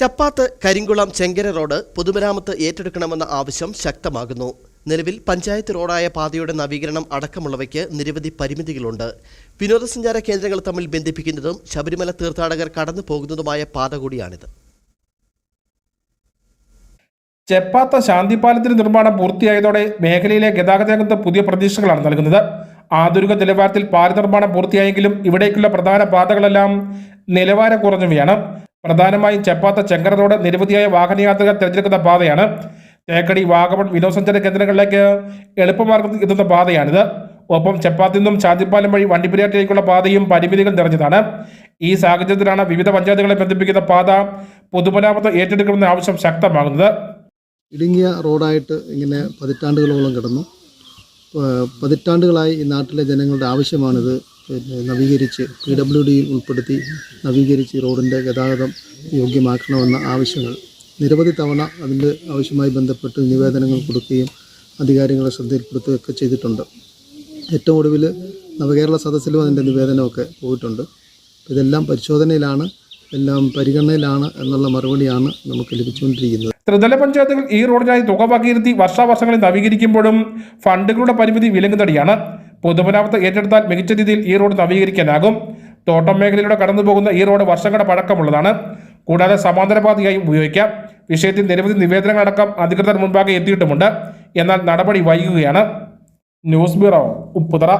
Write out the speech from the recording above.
ചപ്പാത്ത് Karinkulam Chenkara road പൊതുമരാമത്ത് ഏറ്റെടുക്കണമെന്ന ആവശ്യം ശക്തമാകുന്നു. നിലവിൽ പഞ്ചായത്ത് റോഡായ പാതയുടെ നവീകരണം അടക്കമുള്ളവയ്ക്ക് നിരവധി പരിമിതികളുണ്ട്. വിനോദസഞ്ചാര കേന്ദ്രങ്ങൾ തമ്മിൽ ബന്ധിപ്പിക്കുന്നതും ശബരിമല തീർത്ഥാടകർ കടന്നു പോകുന്നതുമായ പാത കൂടിയാണിത്. ചെപ്പാത്ത ശാന്തിപാലത്തിന്റെ നിർമ്മാണം പൂർത്തിയായതോടെ മേഖലയിലെ ഗതാഗത രംഗത്ത് പുതിയ പ്രതീക്ഷകളാണ് നൽകുന്നത്. ആധുനിക നിലവാരത്തിൽ പാല നിർമ്മാണം പൂർത്തിയായെങ്കിലും ഇവിടേക്കുള്ള പ്രധാന പാതകളെല്ലാം നിലവാരം കുറഞ്ഞവയാണ്. പ്രധാനമായും ചെപ്പാത്ത റോഡ് നിരവധിയായ വാഹനയാത്രകർ തിരഞ്ഞെടുക്കുന്ന പാതയാണ്. തേക്കടി വാഗമൺ വിനോദസഞ്ചാര കേന്ദ്രങ്ങളിലേക്ക് എളുപ്പമാർഗത്തിൽ എത്തുന്ന പാതയാണിത്. ഒപ്പം ചെപ്പാത്തിൽ നിന്നും ചാതിപ്പാലം വഴി വണ്ടിപ്പുരാട്ടിലേക്കുള്ള പാതയും പരിമിതികൾ നിറഞ്ഞതാണ്. ഈ സാഹചര്യത്തിലാണ് വിവിധ പഞ്ചായത്തുകളെ ബന്ധിപ്പിക്കുന്ന പാത പൊതുമരാമത്ത് ഏറ്റെടുക്കണമെന്ന ആവശ്യം ശക്തമാകുന്നത്. ഇടുങ്ങിയ റോഡായിട്ട് ഇങ്ങനെ പതിറ്റാണ്ടുകളോളം കിടന്നു. പതിറ്റാണ്ടുകളായി ഈ നാട്ടിലെ ജനങ്ങളുടെ ആവശ്യമാണിത്. പിന്നെ നവീകരിച്ച് പി ഡബ്ല്യു ഡിയിൽ ഉൾപ്പെടുത്തി നവീകരിച്ച് റോഡിന്റെ ഗതാഗതം യോഗ്യമാക്കണമെന്ന ആവശ്യങ്ങൾ. നിരവധി തവണ അതിന്റെ ആവശ്യമായി ബന്ധപ്പെട്ട് നിവേദനങ്ങൾ കൊടുക്കുകയും അധികാരികളെ ശ്രദ്ധയിൽപ്പെടുത്തുകയൊക്കെ ചെയ്തിട്ടുണ്ട്. ഏറ്റവും ഒടുവിൽ നവകേരള സദസ്സിലും അതിന്റെ നിവേദനമൊക്കെ പോയിട്ടുണ്ട്. ഇതെല്ലാം പരിശോധനയിലാണ് എല്ലാം പരിഗണനയിലാണ് എന്നുള്ള മറുപടിയാണ് നമുക്ക് ലഭിച്ചുകൊണ്ടിരിക്കുന്നത്. ത്രിതല പഞ്ചായത്തുകൾ ഈ റോഡിനായി തുക വകയിരുത്തി വർഷാവർഷങ്ങളിൽ നവീകരിക്കുമ്പോഴും ഫണ്ടുകളുടെ പരിമിതി വിലങ്ങുതടിയാണ്. പൊതുമരാമത്ത് ഏറ്റെടുത്താൽ മികച്ച രീതിയിൽ ഈ റോഡ് നവീകരിക്കാനാകും. തോട്ടം മേഖലയിലൂടെ കടന്നു പോകുന്ന ഈ റോഡ് വർഷങ്ങളുടെ പഴക്കമുള്ളതാണ്. കൂടാതെ സമാന്തരപാതയായും ഉപയോഗിക്കാം. വിഷയത്തിൽ നിരവധി നിവേദനങ്ങളടക്കം അധികൃതർ മുൻപാകെ എത്തിയിട്ടുമുണ്ട്. എന്നാൽ നടപടി വൈകുകയാണ്. News bureau Upputhara.